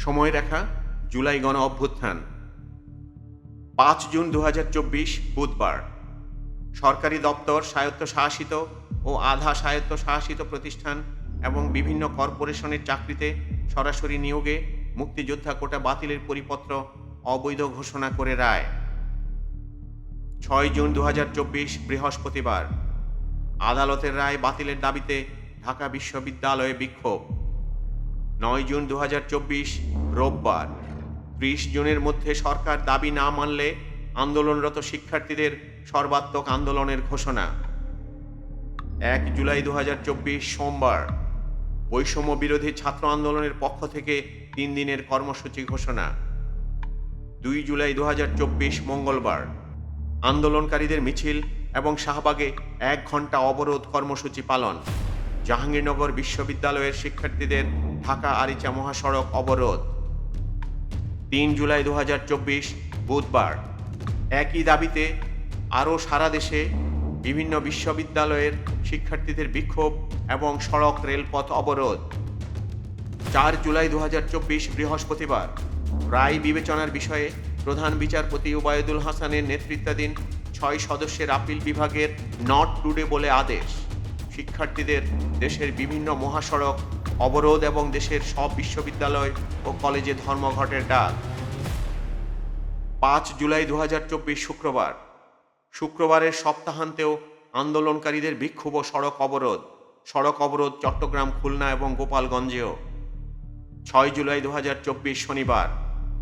সময় রেখা, জুলাই গণ অভ্যুত্থান। পাঁচ জুন দু হাজার চব্বিশ, বুধবার। সরকারি দপ্তর স্বায়ত্তশাসিত ও আধা স্বায়ত্তশাসিত প্রতিষ্ঠান এবং বিভিন্ন কর্পোরেশনের চাকরিতে সরাসরি নিয়োগে মুক্তিযোদ্ধা কোটা বাতিলের পরিপত্র অবৈধ ঘোষণা করে রায়। ছয় জুন দু হাজার চব্বিশ, বৃহস্পতিবার। আদালতের রায় বাতিলের দাবিতে ঢাকা বিশ্ববিদ্যালয়ে বিক্ষোভ। নয় জুন দু হাজার চব্বিশ, রোববার। ত্রিশ জুনের মধ্যে সরকার দাবি না মানলে আন্দোলনরত শিক্ষার্থীদের সর্বাত্মক আন্দোলনের ঘোষণা। এক জুলাই দু হাজার চব্বিশ, সোমবার। বৈষম্য বিরোধী ছাত্র আন্দোলনের পক্ষ থেকে তিন দিনের কর্মসূচি ঘোষণা। দুই জুলাই দু হাজার চব্বিশ, মঙ্গলবার। আন্দোলনকারীদের মিছিল এবং শাহবাগে এক ঘণ্টা অবরোধ কর্মসূচি পালন। জাহাঙ্গীরনগর বিশ্ববিদ্যালয়ের শিক্ষার্থীদের ঢাকা আরিচা মহাসড়ক অবরোধ। তিন জুলাই দু হাজার চব্বিশ বুধবার। একই দাবিতে আরও সারা দেশে বিভিন্ন বিশ্ববিদ্যালয়ের শিক্ষার্থীদের বিক্ষোভ এবং সড়ক রেলপথ অবরোধ। চার জুলাই দু হাজার চব্বিশ বৃহস্পতিবার রায় বিবেচনার বিষয়ে প্রধান বিচারপতি ওবায়দুল হাসানের নেতৃত্বাধীন ছয় সদস্যের আপিল বিভাগের নট টুডে বলে আদেশ। শিক্ষার্থীদের দেশের বিভিন্ন মহাসড়ক অবরোধ এবং দেশের সব বিশ্ববিদ্যালয় ও কলেজে ধর্মঘটের ডাক। পাঁচ জুলাই দু হাজার চব্বিশ শুক্রবার। শুক্রবারের সপ্তাহান্তেও আন্দোলনকারীদের বিক্ষোভ সড়ক অবরোধ। সড়ক অবরোধ চট্টগ্রাম, খুলনা এবং গোপালগঞ্জেও। ছয় জুলাই দু হাজার চব্বিশ শনিবার।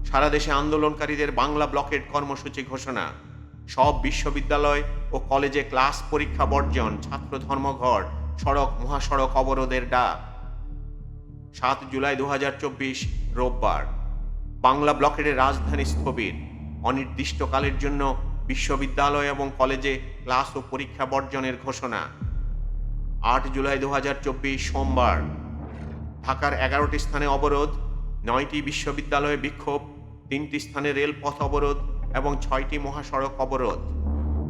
সারা দেশে আন্দোলনকারীদের বাংলা ব্লকেট কর্মসূচি ঘোষণা। সব বিশ্ববিদ্যালয় ও কলেজে ক্লাস পরীক্ষা বর্জন ছাত্র ধর্মঘট সড়ক, মহাসড়ক অবরোধের ডাক। সাত জুলাই দু হাজার চব্বিশ রোববার। বাংলা ব্লকেটের রাজধানী স্থবির অনির্দিষ্টকালের জন্য বিশ্ববিদ্যালয় এবং কলেজে ক্লাস ও পরীক্ষা বর্জনের ঘোষণা। আট জুলাই দু হাজার চব্বিশ সোমবার। ঢাকার এগারোটি স্থানে অবরোধ, নয়টি বিশ্ববিদ্যালয়ে বিক্ষোভ, তিনটি স্থানে রেলপথ অবরোধ এবং ছয়টি মহাসড়ক অবরোধ।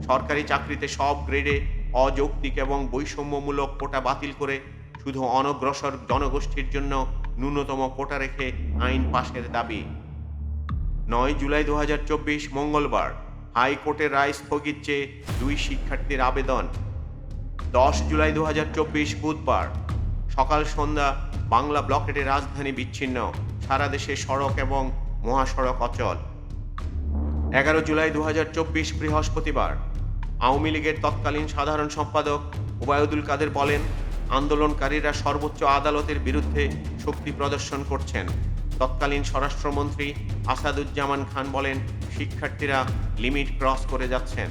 সরকারি চাকরিতে সব গ্রেডে অযৌক্তিক এবং বৈষম্যমূলক কোটা বাতিল করে শুধু অনগ্রসর জনগোষ্ঠীর জন্য ন্যূনতম কোটা রেখে আইন পাশের দাবি। নয় জুলাই দু হাজার চব্বিশ মঙ্গলবার হাইকোর্টের রায় স্থগিত চেয়ে দুই শিক্ষার্থীর আবেদন। দশ জুলাই দু হাজার চব্বিশ বুধবার সকাল সন্ধ্যা বাংলা ব্লকেটের রাজধানী বিচ্ছিন্ন, সারা দেশে সড়ক এবং মহাসড়ক অচল। এগারো জুলাই দু হাজার চব্বিশ বৃহস্পতিবার আওয়ামী লীগের তৎকালীন সাধারণ সম্পাদক ওবায়দুল কাদের বলেন আন্দোলনকারীরা সর্বোচ্চ আদালতের বিরুদ্ধে শক্তি প্রদর্শন করছেন। তৎকালীন স্বরাষ্ট্রমন্ত্রী আসাদুজ্জামান খান বলেন, শিক্ষার্থীরা লিমিট ক্রস করে যাচ্ছেন।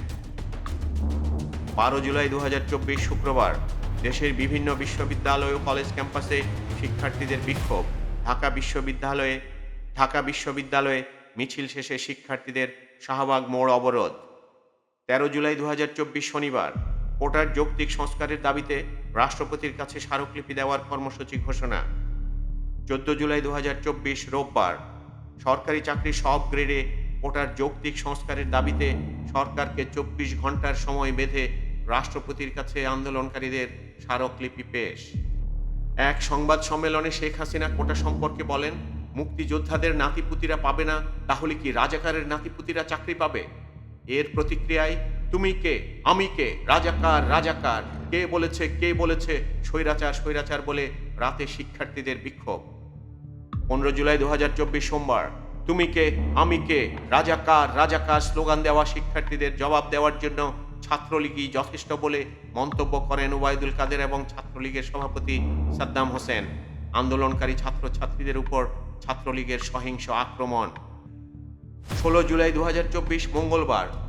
বারো জুলাই দু হাজার চব্বিশ শুক্রবার দেশের বিভিন্ন বিশ্ববিদ্যালয় ও কলেজ ক্যাম্পাসে শিক্ষার্থীদের বিক্ষোভ। ঢাকা বিশ্ববিদ্যালয়ে ঢাকা বিশ্ববিদ্যালয়ে মিছিল শেষে শিক্ষার্থীদের শাহবাগ মোড় অবরোধ। তেরো জুলাই দু হাজার চব্বিশ শনিবার কোটার যৌক্তিক সংস্কারের দাবিতে রাষ্ট্রপতির কাছে স্মারকলিপি দেওয়ার কর্মসূচি ঘোষণা। চোদ্দ জুলাই দু হাজার চব্বিশ রোববার সরকারি চাকরির সব গ্রেডে কোটার যৌক্তিক সংস্কারের দাবিতে সরকারকে চব্বিশ ঘণ্টার সময় বেঁধে রাষ্ট্রপতির কাছে আন্দোলনকারীদের স্মারকলিপি পেশ। এক সংবাদ সম্মেলনে শেখ হাসিনা কোটা সম্পর্কে বলেন, মুক্তিযোদ্ধাদের নাতিপুতিরা পাবে না, তাহলে কি রাজাকারের নাতিপুতিরা চাকরি পাবে? এর প্রতিক্রিয়ায় তুমি কে? আমি কে? রাজাকার রাজাকার। কে বলেছে কে বলেছে? স্বৈরাচার স্বৈরাচার বলে রাতে শিক্ষার্থীদের বিক্ষোভ। পনেরো জুলাই দু হাজার চব্বিশ সোমবার। তুমি কে? আমি কে? রাজাকার রাজাকার স্লোগান দেওয়া শিক্ষার্থীদের জবাব দেওয়ার জন্য ছাত্রলীগই যথেষ্ট বলে মন্তব্য করেন ওবায়দুল কাদের এবং ছাত্রলীগের সভাপতি সাদ্দাম হোসেন। আন্দোলনকারী ছাত্রছাত্রীদের উপর ছাত্রলীগের সহিংস আক্রমণ। ষোলো জুলাই দু হাজার চব্বিশ মঙ্গলবার।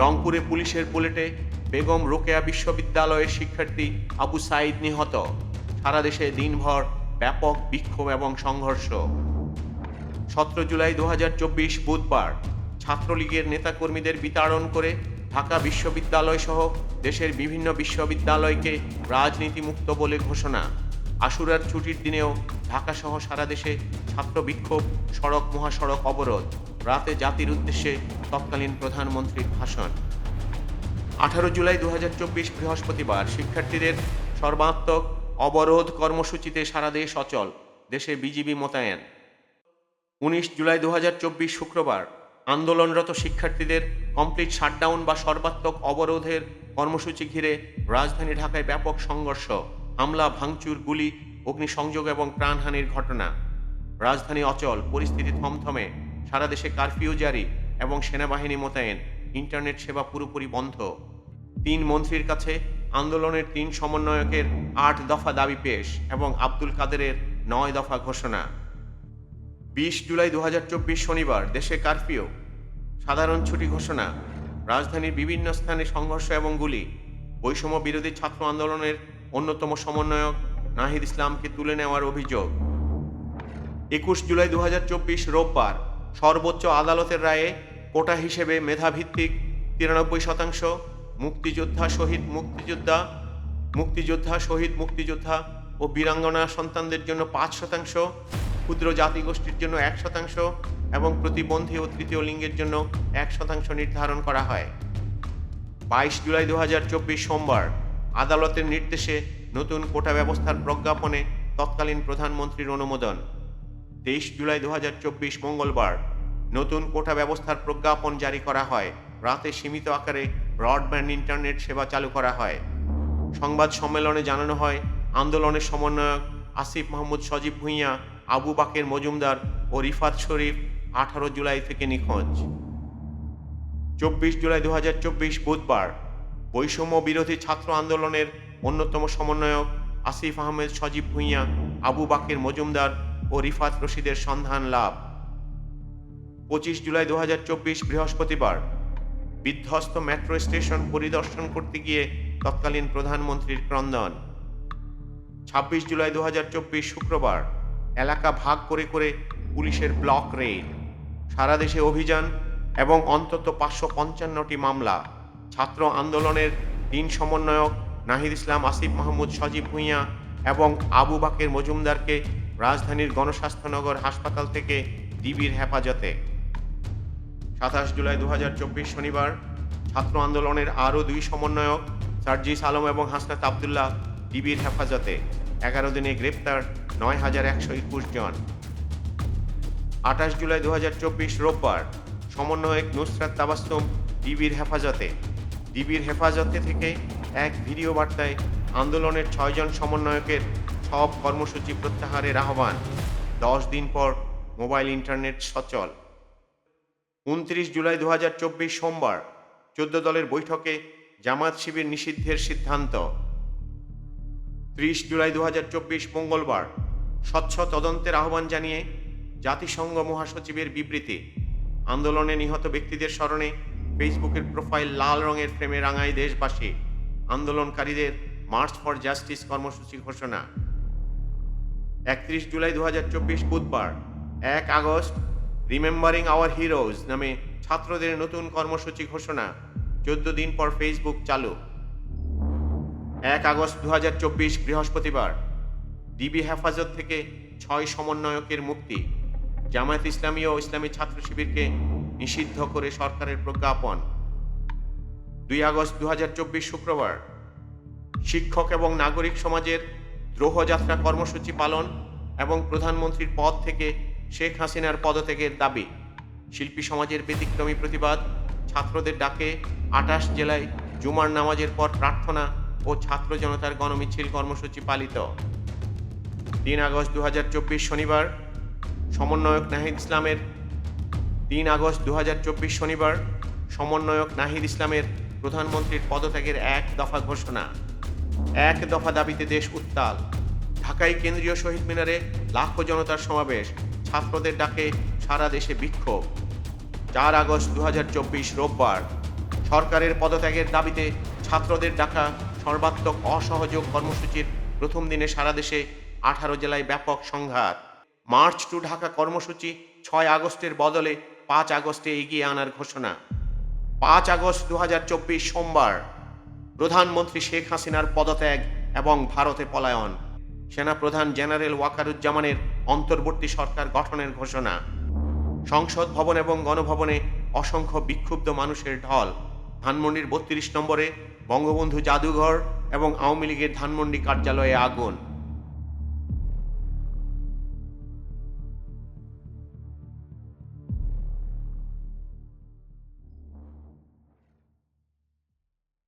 রংপুরে পুলিশের বুলেটে বেগম রোকেয়া বিশ্ববিদ্যালয়ের শিক্ষার্থী আবু সাইদ নিহত। সারা দেশে দিনভর ব্যাপক বিক্ষোভ এবং সংঘর্ষ। সতেরো জুলাই দু হাজার চব্বিশ বুধবার ছাত্রলীগের নেতাকর্মীদের বিতাড়ন করে ঢাকা বিশ্ববিদ্যালয় সহ দেশের বিভিন্ন বিশ্ববিদ্যালয়কে রাজনীতিমুক্ত বলে ঘোষণা। আশুরার ছুটির দিনেও ঢাকা সহ সারা দেশে ছাত্র বিক্ষোভ, সড়ক মহাসড়ক অবরোধ। রাতে জাতির উদ্দেশ্যে তৎকালীন প্রধানমন্ত্রীর ভাষণ। আঠারো জুলাই দু হাজার চব্বিশ বৃহস্পতিবার শিক্ষার্থীদের সর্বাত্মক অবরোধ কর্মসূচিতে সারা দেশ অচল, দেশে বিজিবি মোতায়েন। উনিশ জুলাই দুহাজার চব্বিশ শুক্রবার আন্দোলনরত শিক্ষার্থীদের কমপ্লিট শাটডাউন বা সর্বাত্মক অবরোধের কর্মসূচি ঘিরে রাজধানী ঢাকায় ব্যাপক সংঘর্ষ, হামলা, ভাঙচুর, গুলি, অগ্নিসংযোগ এবং প্রাণহানির ঘটনা। রাজধানী অচল, পরিস্থিতি থমথমে। সারা দেশে কারফিউ জারি এবং সেনাবাহিনী মোতায়েন, ইন্টারনেট সেবা পুরোপুরি বন্ধ। তিন মন্ত্রীর কাছে আন্দোলনের তিন সমন্বয়কের আট দফা দাবি পেশ এবং আব্দুল কাদেরের নয় দফা ঘোষণা। বিশ জুলাই দু হাজার চব্বিশ শনিবার দেশে কারফিউ। সাধারণ ছুটি ঘোষণা। রাজধানীর বিভিন্ন স্থানে সংঘর্ষ এবং গুলি। বৈষম্য বিরোধী ছাত্র আন্দোলনের অন্যতম সমন্বয়ক নাহিদ ইসলামকে তুলে নেওয়ার অভিযোগ। একুশ জুলাই দু হাজার চব্বিশ রোববার সর্বোচ্চ আদালতের রায়ে কোটা হিসেবে মেধাভিত্তিক তিরানব্বই শতাংশ, মুক্তিযোদ্ধা শহীদ মুক্তিযোদ্ধা মুক্তিযোদ্ধা শহীদ মুক্তিযোদ্ধা ও বীরাঙ্গনা সন্তানদের জন্য পাঁচ শতাংশ, ক্ষুদ্র জাতিগোষ্ঠীর জন্য এক শতাংশ এবং প্রতিবন্ধী ও তৃতীয় লিঙ্গের জন্য এক শতাংশ নির্ধারণ করা হয়। বাইশ জুলাই দু হাজার চব্বিশ সোমবার আদালতের নির্দেশে নতুন কোটা ব্যবস্থার প্রজ্ঞাপনে তৎকালীন প্রধানমন্ত্রীর অনুমোদন। তেইশ জুলাই দু হাজার চব্বিশ মঙ্গলবার নতুন কোটা ব্যবস্থার প্রজ্ঞাপন জারি করা হয়। রাতে সীমিত আকারে ব্রডব্যান্ড ইন্টারনেট সেবা চালু করা হয়। সংবাদ সম্মেলনে জানানো হয়, আন্দোলনের সমন্বয়ক আসিফ মাহমুদ, সজীব ভুঁইয়া, আবু বাকের মজুমদার ও রিফাত শরীফ আঠারো জুলাই থেকে নিখোঁজ। চব্বিশ জুলাই দু হাজার চব্বিশ বুধবার বৈষম্য বিরোধী ছাত্র আন্দোলনের অন্যতম সমন্বয়ক আসিফ আহমেদ, সজীব ভুঁইয়া, আবু বাকের মজুমদার ও রিফাত রশিদের সন্ধান লাভ। পঁচিশ জুলাই দুহাজার চব্বিশ বৃহস্পতিবার বিধ্বস্ত মেট্রো স্টেশন পরিদর্শন করতে গিয়ে তৎকালীন প্রধানমন্ত্রীর ক্রন্দন। ছাব্বিশ জুলাই দুহাজার চব্বিশ শুক্রবার এলাকা ভাগ করে করে পুলিশের ব্লক রেড সারা দেশে অভিযান এবং অন্তত পাঁচশো পঞ্চান্নটি মামলা, ছাত্র আন্দোলনের তিন সমন্বয়ক নাহিদ ইসলাম আসিফ মাহমুদ সজীব ভুঁইয়া এবং আবু বাকের মজুমদারকে রাজধানীর গণস্বাস্থ্যনগর হাসপাতাল থেকে ডিবির হেফাজতে। সাতাশ জুলাই দু হাজার চব্বিশ শনিবার ছাত্র আন্দোলনের আরও দুই সমন্বয়ক সার্জিস আলম এবং হাসনাত আবদুল্লাহ ডিবির হেফাজতে এগারো দিনে গ্রেপ্তার নয় হাজার একশো একুশ জন। আঠাশ জুলাই দু হাজার চব্বিশ রোববার সমন্বয়ক নুসরাত তাবাস্তম ডিবির হেফাজতে। ডিবির হেফাজতে থেকে এক ভিডিও বার্তায় আন্দোলনের ছয়জন সমন্বয়কের সব কর্মসূচি প্রত্যাহারের আহ্বান। দশ দিন পর মোবাইল ইন্টারনেট সচল। উনত্রিশ জুলাই দু হাজার চব্বিশ সোমবার চোদ্দ দলের বৈঠকে জামাত শিবির নিষিদ্ধের সিদ্ধান্ত। ত্রিশ জুলাই দু হাজার চব্বিশ মঙ্গলবার স্বচ্ছ তদন্তের আহ্বান জানিয়ে জাতিসংঘ মহাসচিবের বিবৃতি। আন্দোলনে নিহত ব্যক্তিদের স্মরণে ফেসবুকের প্রোফাইল লাল রঙের ফ্রেমে রাঙায় দেশবাসী। আন্দোলনকারীদের মার্চ ফর জাস্টিস কর্মসূচি ঘোষণা। একত্রিশ জুলাই দু হাজার চব্বিশ বুধবার, এক আগস্ট রিমেম্বারিং আওয়ার হিরোজ নামে ছাত্রদের নতুন কর্মসূচি ঘোষণা, চোদ্দ দিন পর ফেসবুক চালু। এক আগস্ট দু হাজার চব্বিশ বৃহস্পতিবার ডিবি হেফাজত থেকে ছয় সমন্বয়কের মুক্তি, জামায়াত ইসলামী ও ইসলামী ছাত্র শিবিরকে নিষিদ্ধ করে সরকারের প্রজ্ঞাপন। দুই আগস্ট দু হাজার চব্বিশ শুক্রবার, শিক্ষক এবং নাগরিক সমাজের দ্রোহযাত্রা কর্মসূচি পালন এবং প্রধানমন্ত্রীর পদ থেকে শেখ হাসিনার পদত্যাগের দাবি। শিল্পী সমাজের ব্যতিক্রমী প্রতিবাদ, ছাত্রদের ডাকে, আটাশ জেলায় জুমার নামাজের পর প্রার্থনা ও ছাত্র জনতার গণমিছিল কর্মসূচি পালিত। তিন আগস্ট দু হাজার চব্বিশ শনিবার, সমন্বয়ক নাহিদ ইসলামের তিন আগস্ট দু হাজার চব্বিশ শনিবার, সমন্বয়ক নাহিদ ইসলামের প্রধানমন্ত্রীর পদত্যাগের এক দফা ঘোষণা। এক দফা দাবিতে দেশ উত্তাল। ঢাকায় কেন্দ্রীয় শহীদ মিনারে লাখো জনতার সমাবেশ, ছাত্রদের ডাকে সারা দেশে বিক্ষোভ। চার আগস্ট দু হাজার চব্বিশ রোববার, সরকারের পদত্যাগের দাবিতে ছাত্রদের ডাকা সর্বাত্মক অসহযোগ কর্মসূচির প্রথম দিনে সারা দেশে আঠারো জেলায় ব্যাপক সংঘাত। মার্চ টু ঢাকা কর্মসূচি ছয় আগস্টের বদলে পাঁচ আগস্টে এগিয়ে আনার ঘোষণা। পাঁচ আগস্ট দু হাজার চব্বিশ সোমবার প্রধানমন্ত্রী শেখ হাসিনার পদত্যাগ এবং ভারতে পলায়ন। সেনাপ্রধান জেনারেল ওয়াকারুজ্জামানের অন্তর্বর্তী সরকার গঠনের ঘোষণা। সংসদ ভবন এবং গণভবনে অসংখ্য বিক্ষুব্ধ মানুষের ঢল। ধানমন্ডির বত্রিশ নম্বরে বঙ্গবন্ধু জাদুঘর এবং আওয়ামী লীগের ধানমন্ডি কার্যালয়ে আগুন।